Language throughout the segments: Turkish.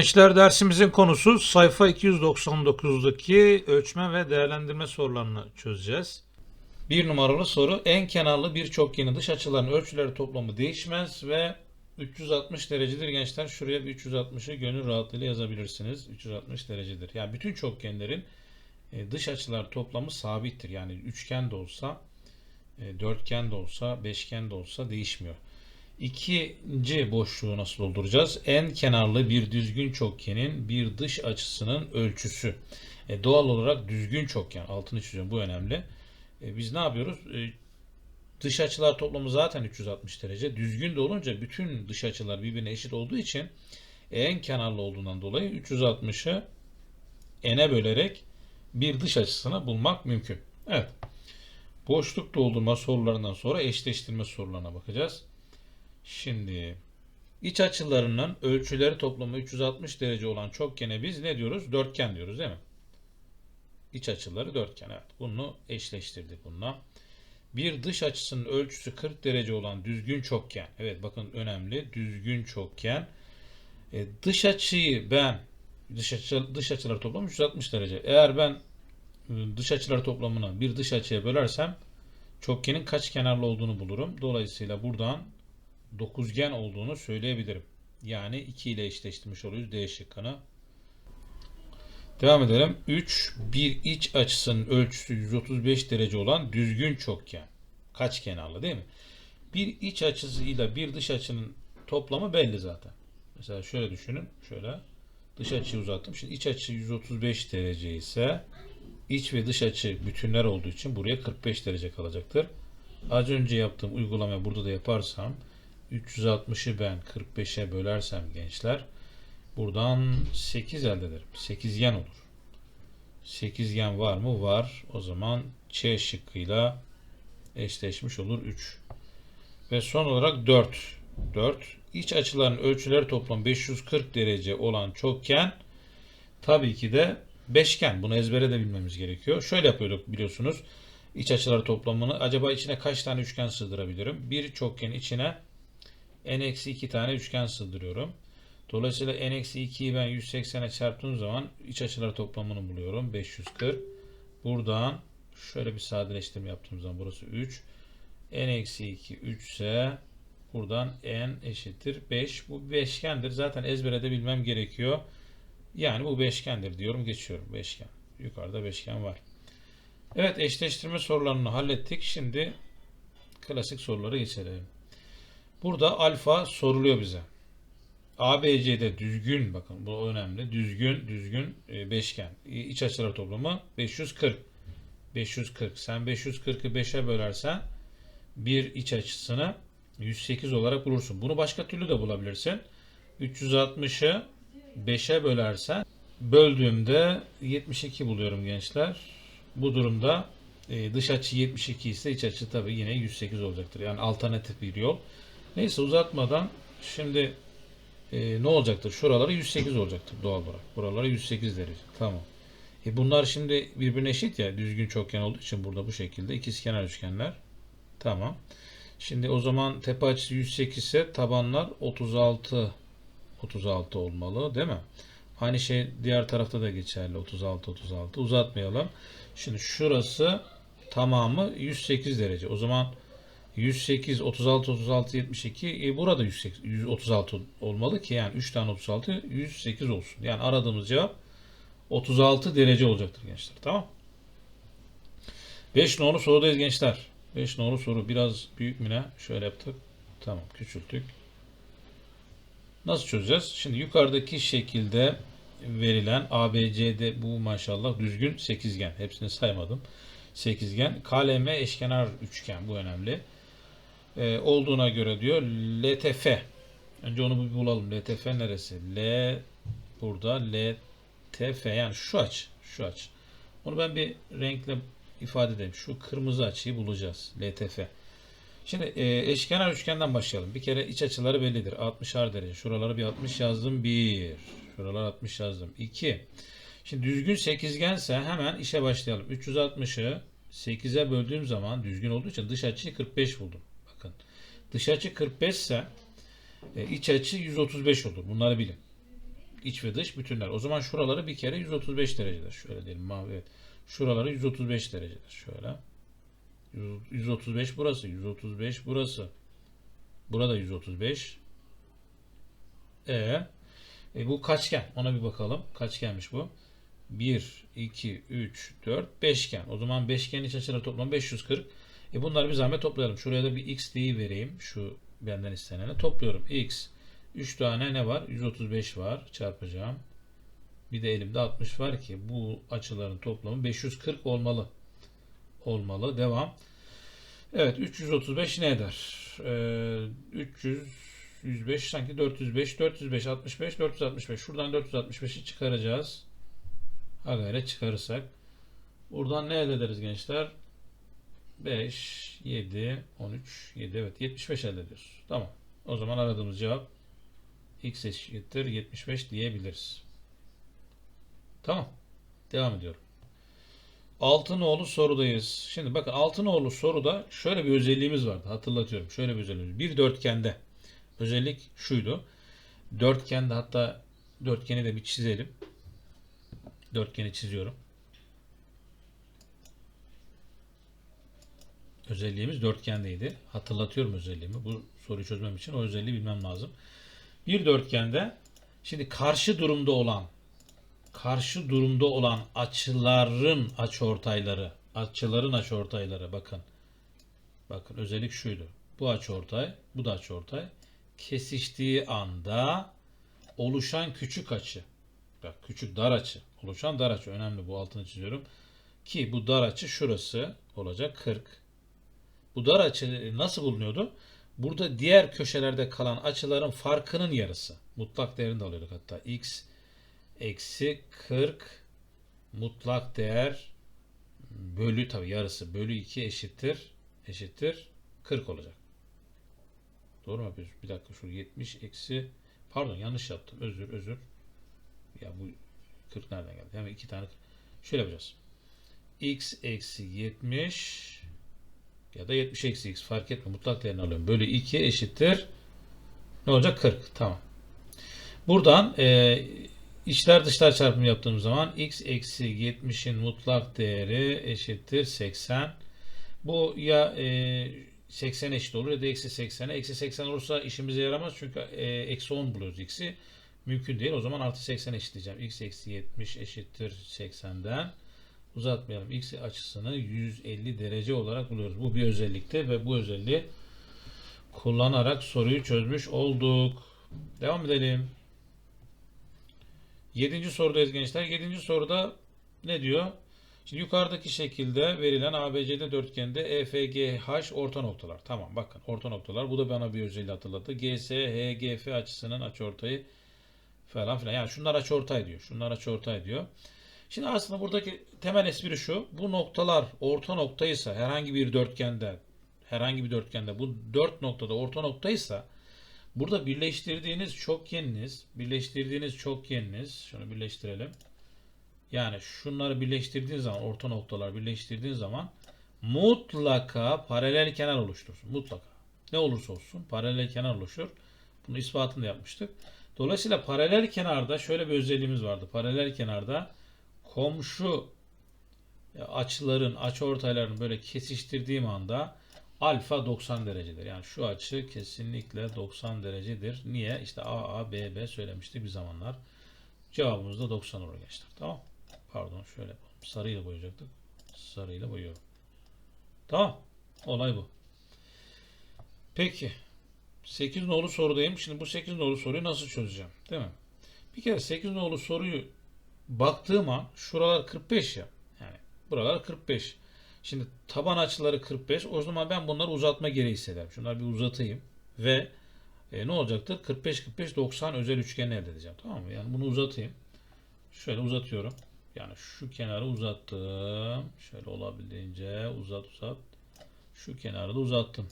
Gençler dersimizin konusu sayfa 299'daki ölçme ve değerlendirme sorularını çözeceğiz. Bir numaralı soru en kenarlı bir çokgenin dış açıların ölçüleri toplamı değişmez ve 360 derecedir gençler. Şuraya bir 360'ı gönül rahatlığıyla yazabilirsiniz. 360 derecedir. Yani bütün çokgenlerin e, dış açılar toplamı sabittir. Yani üçgen de olsa, e, dörtgen de olsa, beşgen de olsa değişmiyor. İkinci boşluğu nasıl dolduracağız? En kenarlı bir düzgün çokgenin bir dış açısının ölçüsü. E, doğal olarak düzgün çokgen, altını çiziyorum bu önemli. E, biz ne yapıyoruz? E, dış açılar toplamı zaten 360 derece. Düzgün de olunca bütün dış açılar birbirine eşit olduğu için en kenarlı olduğundan dolayı 360'ı n'e bölerek bir dış açısını bulmak mümkün. Evet. Boşluk doldurma sorularından sonra eşleştirme sorularına bakacağız. Şimdi iç açılarının ölçüleri toplamı 360 derece olan çokgene biz ne diyoruz? Dörtgen diyoruz değil mi? İç açıları dörtgen. Evet. Bunu eşleştirdik bununla. Bir dış açısının ölçüsü 40 derece olan düzgün çokgen. Evet bakın önemli. Düzgün çokgen. E, dış açıyı ben dış açı dış açılar toplamı 360 derece. Eğer ben e, dış açılar toplamını bir dış açıya bölersem çokgenin kaç kenarlı olduğunu bulurum. Dolayısıyla buradan dokuzgen olduğunu söyleyebilirim. Yani 2 ile eşleştirmiş oluyoruz D şıkkını. Devam edelim. 3 bir iç açısının ölçüsü 135 derece olan düzgün çokgen. Kaç kenarlı değil mi? Bir iç açısıyla bir dış açının toplamı belli zaten. Mesela şöyle düşünün. Şöyle dış açıyı uzattım. Şimdi iç açı 135 derece ise iç ve dış açı bütünler olduğu için buraya 45 derece kalacaktır. Az önce yaptığım uygulamayı burada da yaparsam 360'ı ben 45'e bölersem gençler buradan 8 elde ederim. 8gen olur. 8gen var mı? Var. O zaman C şıkkıyla eşleşmiş olur 3. Ve son olarak 4. 4. İç açıların ölçüleri toplam 540 derece olan çokgen tabii ki de beşgen. Bunu ezbere de bilmemiz gerekiyor. Şöyle yapıyorduk biliyorsunuz. İç açıları toplamını acaba içine kaç tane üçgen sığdırabilirim? Bir çokgenin içine n-2 tane üçgen sığdırıyorum. Dolayısıyla n-2'yi ben 180'e çarptığım zaman iç açılar toplamını buluyorum. 540. Buradan şöyle bir sadeleştirme yaptığım zaman burası 3. n-2 3 ise buradan n eşittir 5. Bu beşgendir. Zaten ezbere de bilmem gerekiyor. Yani bu beşgendir diyorum. Geçiyorum. Beşgen. Yukarıda beşgen var. Evet eşleştirme sorularını hallettik. Şimdi klasik sorulara geçelim. Burada alfa soruluyor bize. ABC'de düzgün bakın bu önemli. Düzgün düzgün e, beşgen. İç açılar toplamı 540. 540. Sen 540'ı 5'e bölersen bir iç açısını 108 olarak bulursun. Bunu başka türlü de bulabilirsin. 360'ı 5'e bölersen böldüğümde 72 buluyorum gençler. Bu durumda e, dış açı 72 ise iç açı tabii yine 108 olacaktır. Yani alternatif bir yol. Neyse uzatmadan şimdi e, ne olacaktır? Şuraları 108 olacaktır doğal olarak. Buralara 108 derece. Tamam. E bunlar şimdi birbirine eşit ya düzgün çokgen olduğu için burada bu şekilde ikizkenar üçgenler. Tamam. Şimdi o zaman tepe açısı 108 ise tabanlar 36 36 olmalı değil mi? Aynı şey diğer tarafta da geçerli. 36 36 uzatmayalım. Şimdi şurası tamamı 108 derece. O zaman 108 36 36 72 e, burada 108, 136 olmalı ki yani 3 tane 36 108 olsun. Yani aradığımız cevap 36 derece olacaktır gençler. Tamam? 5 nolu sorudayız gençler. 5 nolu soru biraz büyük mü ne? Şöyle yaptık. Tamam küçülttük. Nasıl çözeceğiz? Şimdi yukarıdaki şekilde verilen ABCD bu maşallah düzgün sekizgen. Hepsini saymadım. Sekizgen. KLM eşkenar üçgen. Bu önemli. Ee, olduğuna göre diyor LTF. Önce onu bir bulalım. LTF neresi? L burada LTF yani şu aç. Şu aç. Onu ben bir renkle ifade edeyim. Şu kırmızı açıyı bulacağız. LTF. Şimdi e, eşkenar üçgenden başlayalım. Bir kere iç açıları bellidir. 60'ar derece. Şuraları bir 60 yazdım. 1. Şuralar 60 yazdım. 2. Şimdi düzgün sekizgense hemen işe başlayalım. 360'ı 8'e böldüğüm zaman düzgün olduğu için dış açıyı 45 buldum. Dış açı 45 ise e, iç açı 135 olur. Bunları bilin. iç ve dış bütünler. O zaman şuraları bir kere 135 derecedir. Şöyle diyelim mavi evet. Şuraları 135 derecedir. Şöyle. 100 135 burası, 135 burası. Burada 135. E, e bu kaçgen? Ona bir bakalım. Kaçgenmiş bu? 1, 2, 3, 4, beşgen. O zaman beşgenin iç açıları toplam 540. E bunları bir zahmet toplayalım. Şuraya da bir x deyi vereyim. Şu benden istenene. Topluyorum. x. 3 tane ne var? 135 var. Çarpacağım. Bir de elimde 60 var ki bu açıların toplamı 540 olmalı. Olmalı. Devam. Evet 335 ne eder? Ee, 300 105 sanki 405 405 65 465 şuradan 465'i çıkaracağız. Ha gayret çıkarırsak. Buradan ne elde ederiz gençler? 5, 7, 13, 7 evet 75 elde ediyoruz. Tamam. O zaman aradığımız cevap x eşittir 75 diyebiliriz. Tamam. Devam ediyorum. Altınoğlu sorudayız. Şimdi bakın Altınoğlu soruda şöyle bir özelliğimiz vardı. Hatırlatıyorum. Şöyle bir özelliğimiz. Bir dörtgende özellik şuydu. Dörtgende hatta dörtgeni de bir çizelim. Dörtgeni çiziyorum. Özelliğimiz dörtgendeydi. Hatırlatıyorum özelliğimi. Bu soruyu çözmem için o özelliği bilmem lazım. Bir dörtgende şimdi karşı durumda olan karşı durumda olan açıların açıortayları, açıların açıortayları bakın. Bakın özellik şuydu. Bu açıortay, bu da açıortay kesiştiği anda oluşan küçük açı. Bak küçük dar açı. Oluşan dar açı önemli bu altını çiziyorum. Ki bu dar açı şurası olacak 40. Bu dar açı nasıl bulunuyordu? Burada diğer köşelerde kalan açıların farkının yarısı. Mutlak değerini de alıyorduk hatta. X eksi 40 mutlak değer bölü tabi yarısı bölü 2 eşittir eşittir 40 olacak. Doğru mu? Bir dakika şu 70 eksi pardon yanlış yaptım. Özür özür. Ya bu 40 nereden geldi? Hemen iki tane şöyle yapacağız. x eksi 70 ya da 70 eksi x fark etme mutlak değerini alıyorum. Bölü 2 eşittir ne olacak? 40. Tamam. Buradan e, içler dışlar çarpımı yaptığım zaman x eksi 70'in mutlak değeri eşittir 80. Bu ya e, 80 eşit olur ya da eksi 80'e. Eksi 80 olursa işimize yaramaz çünkü e, eksi 10 buluyoruz x'i. Mümkün değil. O zaman artı 80 eşitleyeceğim. x eksi 70 eşittir 80'den. Uzatmayalım. X açısını 150 derece olarak buluyoruz. Bu bir özellikti ve bu özelliği kullanarak soruyu çözmüş olduk. Devam edelim. Yedinci sorudayız gençler. Yedinci soruda ne diyor? Şimdi yukarıdaki şekilde verilen ABCD dörtgende EFGH orta noktalar. Tamam bakın orta noktalar. Bu da bana bir özelliği hatırlattı. GS, HGF açısının açıortayı falan filan. Yani şunlar açıortay diyor. Şunlar açıortay diyor. Şimdi aslında buradaki temel espri şu. Bu noktalar orta noktaysa herhangi bir dörtgende herhangi bir dörtgende bu dört noktada orta noktaysa burada birleştirdiğiniz çokgeniniz birleştirdiğiniz çokgeniniz şunu birleştirelim. Yani şunları birleştirdiğin zaman orta noktalar birleştirdiğin zaman mutlaka paralel kenar oluştursun. Mutlaka. Ne olursa olsun paralel kenar oluşur. Bunu ispatını da yapmıştık. Dolayısıyla paralel kenarda şöyle bir özelliğimiz vardı. Paralel kenarda komşu açıların, açıortayların böyle kesiştirdiğim anda alfa 90 derecedir. Yani şu açı kesinlikle 90 derecedir. Niye? İşte A, A, B, B söylemiştik bir zamanlar. Cevabımız da 90 olur gençler. Tamam. Pardon şöyle yapalım. Sarıyla boyayacaktık. Sarıyla boyuyorum. Tamam. Olay bu. Peki. 8 nolu sorudayım. Şimdi bu 8 nolu soruyu nasıl çözeceğim? Değil mi? Bir kere 8 nolu soruyu baktığım an şuralar 45 ya. Yani buralar 45. Şimdi taban açıları 45. O zaman ben bunları uzatma gereği hissederim. Şunları bir uzatayım. Ve e, ne olacaktır? 45 45 90 özel üçgeni elde edeceğim. Tamam mı? Yani bunu uzatayım. Şöyle uzatıyorum. Yani şu kenarı uzattım. Şöyle olabildiğince uzat uzat. Şu kenarı da uzattım.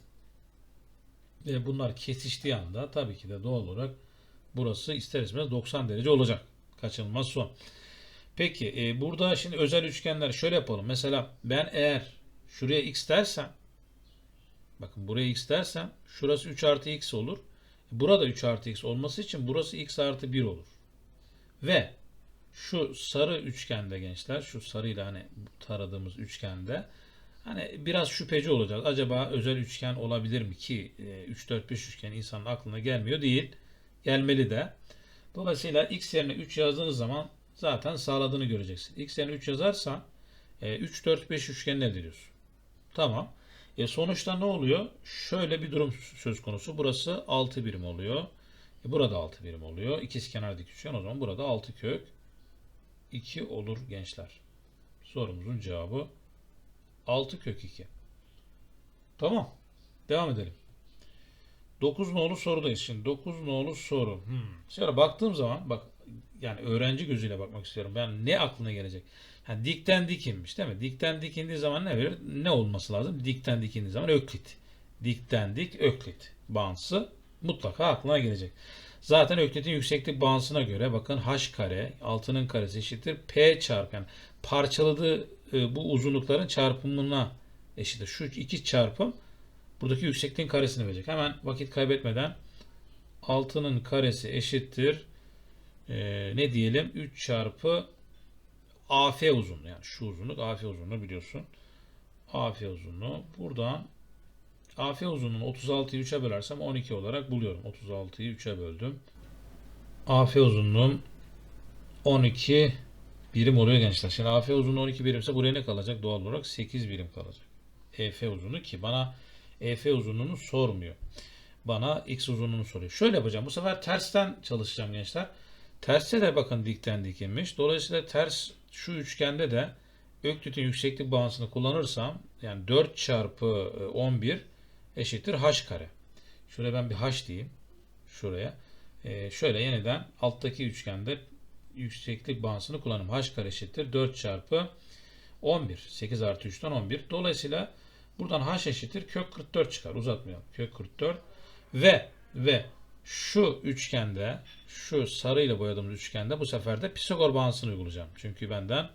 Ve bunlar kesiştiği anda tabii ki de doğal olarak burası ister istemez 90 derece olacak. Kaçınılmaz son. Peki e, burada şimdi özel üçgenler şöyle yapalım. Mesela ben eğer şuraya x dersem bakın buraya x dersem şurası 3 artı x olur. Burada 3 artı x olması için burası x artı 1 olur. Ve şu sarı üçgende gençler, şu sarıyla hani taradığımız üçgende hani biraz şüpheci olacağız. Acaba özel üçgen olabilir mi ki e, 3 4 5 üçgen insanın aklına gelmiyor değil. Gelmeli de. Dolayısıyla x yerine 3 yazdığınız zaman zaten sağladığını göreceksin. x yerine 3 yazarsan e, 3 4 5 üçgen nedir diyorsun. Tamam. E sonuçta ne oluyor? Şöyle bir durum söz konusu. Burası 6 birim oluyor. E burada 6 birim oluyor. İkizkenar dik üçgen o zaman burada 6 kök 2 olur gençler. Sorumuzun cevabı 6 kök 2. Tamam. Devam edelim. 9 nolu sorudayız şimdi. 9 nolu soru. Hmm. Şöyle baktığım zaman bak yani öğrenci gözüyle bakmak istiyorum. Ben ne aklına gelecek? Ha, dikten dikinmiş değil mi? Dikten dikindiği zaman ne verir? Ne olması lazım? Dikten dikindiği zaman öklit. Dikten dik öklit bağıntısı mutlaka aklına gelecek. Zaten öklitin yükseklik bağıntısına göre bakın h kare altının karesi eşittir p çarpı yani parçaladığı e, bu uzunlukların çarpımına eşittir. Şu iki çarpım buradaki yüksekliğin karesini verecek. Hemen vakit kaybetmeden altının karesi eşittir e, ne diyelim 3 çarpı AF uzunluğu yani şu uzunluk AF uzunluğu biliyorsun. AF uzunluğu buradan AF uzunluğunu 36'yı 3'e bölersem 12 olarak buluyorum. 36'yı 3'e böldüm. AF uzunluğum 12 birim oluyor gençler. Şimdi AF uzunluğu 12 birimse buraya ne kalacak? Doğal olarak 8 birim kalacak. EF uzunluğu ki bana EF uzunluğunu sormuyor. Bana X uzunluğunu soruyor. Şöyle yapacağım. Bu sefer tersten çalışacağım gençler. Terste de bakın dikten dikilmiş. Dolayısıyla ters şu üçgende de öklütün yükseklik bağıntısını kullanırsam yani 4 çarpı 11 eşittir h kare. Şöyle ben bir h diyeyim. Şuraya. Ee, şöyle yeniden alttaki üçgende yükseklik bağıntısını kullanım. h kare eşittir 4 çarpı 11. 8 artı 3'ten 11. Dolayısıyla buradan h eşittir kök 44 çıkar. Uzatmayalım. Kök 44 ve ve şu üçgende şu sarıyla boyadığımız üçgende bu sefer de Pisagor bağıntısını uygulayacağım. Çünkü benden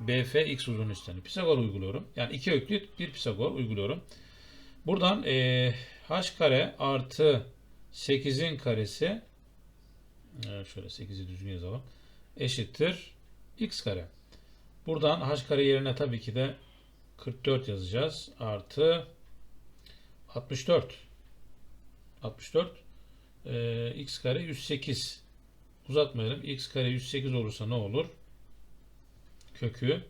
BF x uzunluğu isteniyor. Pisagor uyguluyorum. Yani iki öklit bir Pisagor uyguluyorum. Buradan e, h kare artı 8'in karesi evet, şöyle 8'i düzgün yazalım. Eşittir x kare. Buradan h kare yerine tabii ki de 44 yazacağız. Artı 64. 64 e, x kare 108. Uzatmayalım. x kare 108 olursa ne olur? Kökü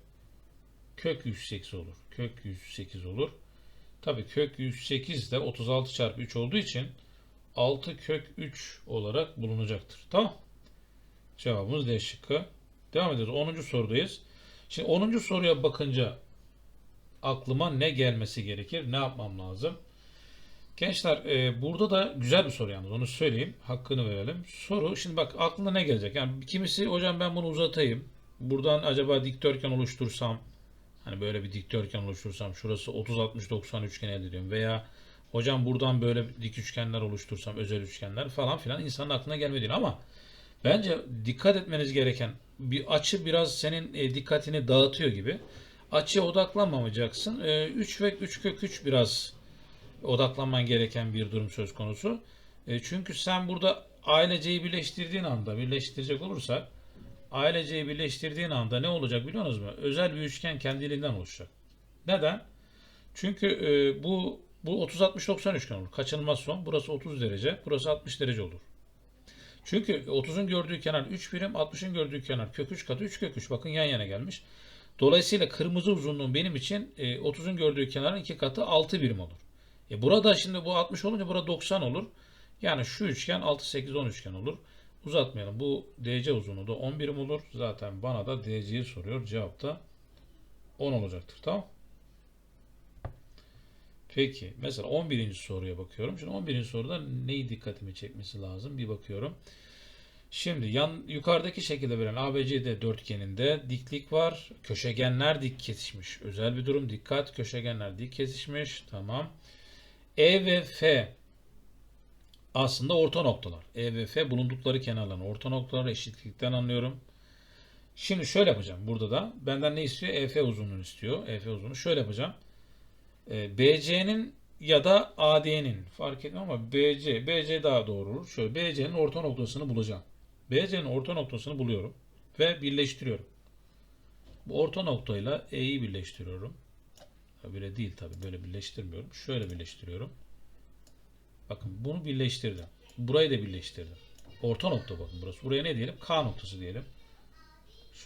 kök 108 olur. Kök 108 olur. Tabii kök 108 de 36 çarpı 3 olduğu için 6 kök 3 olarak bulunacaktır. Tamam. Cevabımız D şıkkı. Devam ediyoruz. 10. sorudayız. Şimdi 10. soruya bakınca aklıma ne gelmesi gerekir? Ne yapmam lazım? Gençler e, burada da güzel bir soru yalnız onu söyleyeyim. Hakkını verelim. Soru şimdi bak aklına ne gelecek? Yani kimisi hocam ben bunu uzatayım. Buradan acaba dikdörtgen oluştursam Hani böyle bir dikdörtgen oluştursam şurası 30 60 90 üçgen elde ediyorum veya hocam buradan böyle dik üçgenler oluştursam özel üçgenler falan filan insanın aklına gelmedi ama bence dikkat etmeniz gereken bir açı biraz senin e, dikkatini dağıtıyor gibi. Açıya odaklanmamayacaksın. E, 3 ve 3 kök 3 biraz odaklanman gereken bir durum söz konusu. E, çünkü sen burada aileceyi birleştirdiğin anda birleştirecek olursak aileceyi birleştirdiğin anda ne olacak biliyor musunuz? mu? Özel bir üçgen kendiliğinden oluşacak. Neden? Çünkü e, bu bu 30 60 90 üçgen olur. Kaçınılmaz son. Burası 30 derece, burası 60 derece olur. Çünkü 30'un gördüğü kenar 3 birim, 60'ın gördüğü kenar kök 3 katı 3 kök 3. Bakın yan yana gelmiş. Dolayısıyla kırmızı uzunluğum benim için e, 30'un gördüğü kenarın 2 katı 6 birim olur. E burada şimdi bu 60 olunca burada 90 olur. Yani şu üçgen 6 8 10 üçgen olur. Uzatmayalım. Bu DC uzunluğu da 10 birim olur. Zaten bana da DC'yi soruyor. Cevap da 10 olacaktır. Tamam. Peki. Mesela 11. soruya bakıyorum. Şimdi 11. soruda neyi dikkatimi çekmesi lazım? Bir bakıyorum. Şimdi yan yukarıdaki şekilde verilen ABCD dörtgeninde diklik var. Köşegenler dik kesişmiş. Özel bir durum. Dikkat. Köşegenler dik kesişmiş. Tamam. E ve F aslında orta noktalar. E ve F bulundukları kenarların orta noktaları eşitlikten anlıyorum. Şimdi şöyle yapacağım. Burada da benden ne istiyor? EF uzunluğunu istiyor. EF uzunluğu. Şöyle yapacağım. E, BC'nin ya da AD'nin fark etmem ama BC, BC daha doğru olur. Şöyle BC'nin orta noktasını bulacağım. BC'nin orta noktasını buluyorum ve birleştiriyorum. Bu orta noktayla E'yi birleştiriyorum. Böyle değil tabi böyle birleştirmiyorum. Şöyle birleştiriyorum. Bakın bunu birleştirdim. Burayı da birleştirdim. Orta nokta bakın burası. Buraya ne diyelim? K noktası diyelim.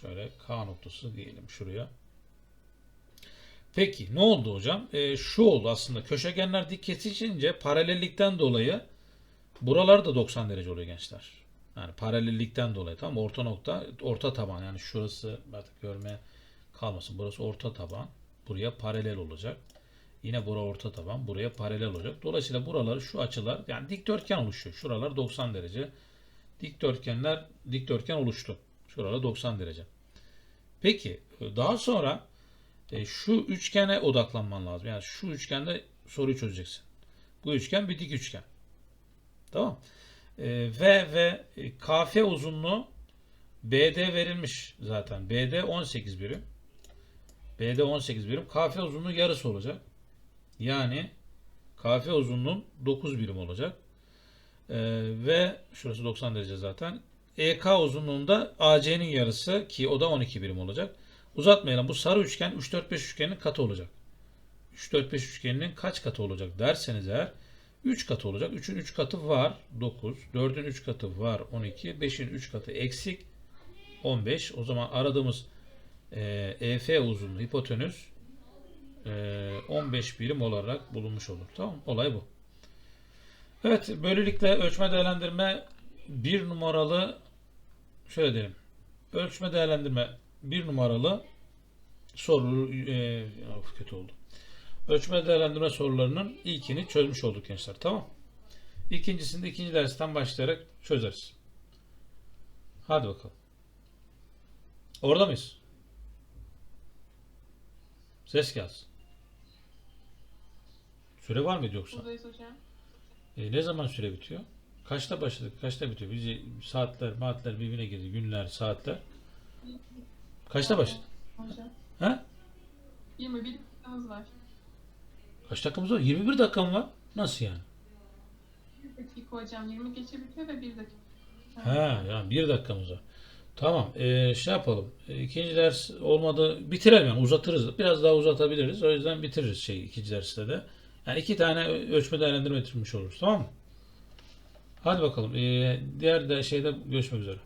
Şöyle K noktası diyelim şuraya. Peki ne oldu hocam? Ee, şu oldu aslında. Köşegenler dik kesişince paralellikten dolayı buralar da 90 derece oluyor gençler. Yani paralellikten dolayı tamam? Orta nokta, orta taban yani şurası artık görmeye kalmasın. Burası orta taban. Buraya paralel olacak. Yine bura orta taban. Buraya paralel olacak. Dolayısıyla buraları şu açılar yani dikdörtgen oluşuyor. Şuralar 90 derece. Dikdörtgenler dikdörtgen oluştu. Şuralar 90 derece. Peki daha sonra e, şu üçgene odaklanman lazım. Yani şu üçgende soruyu çözeceksin. Bu üçgen bir dik üçgen. Tamam. E, ve ve e, KF uzunluğu BD verilmiş zaten. BD 18 birim. BD 18 birim. KF uzunluğu yarısı olacak. Yani KF uzunluğun 9 birim olacak. E, ve şurası 90 derece zaten. EK uzunluğunda AC'nin yarısı ki o da 12 birim olacak. Uzatmayalım. Bu sarı üçgen 3 4 5 üçgenin katı olacak. 3 4 5 üçgeninin kaç katı olacak derseniz eğer 3 katı olacak. 3'ün 3 katı var 9. 4'ün 3 katı var 12. 5'in 3 katı eksik 15. O zaman aradığımız e, EF uzunluğu hipotenüs e, 15 birim olarak bulunmuş olur. Tamam Olay bu. Evet böylelikle ölçme değerlendirme bir numaralı şöyle diyelim. Ölçme değerlendirme bir numaralı soru e, of, kötü oldu. Ölçme değerlendirme sorularının ilkini çözmüş olduk gençler. Tamam. İkincisinde ikinci dersten başlayarak çözeriz. Hadi bakalım. Orada mıyız? Ses gelsin. Süre var mıydı yoksa? Buradayız hocam. E, ne zaman süre bitiyor? Kaçta başladık? Kaçta bitiyor? Bizi saatler, maatler birbirine girdi. Günler, saatler. Kaçta başladı? Hocam. Ha? 21 dakikamız var. Kaç dakikamız var? 21 dakika mı var? Nasıl yani? 1 dakika hocam. 20 geçe bitiyor ve 1 dakika. Ha, yani bir dakikamız var. Tamam. E, şey yapalım. E, ikinci ders olmadı. Bitirelim yani. Uzatırız. Biraz daha uzatabiliriz. O yüzden bitiririz şey ikinci derste de. Yani iki tane ölçme değerlendirme bitirmiş oluruz. Tamam mı? Hadi bakalım. E, diğer de şeyde görüşmek üzere.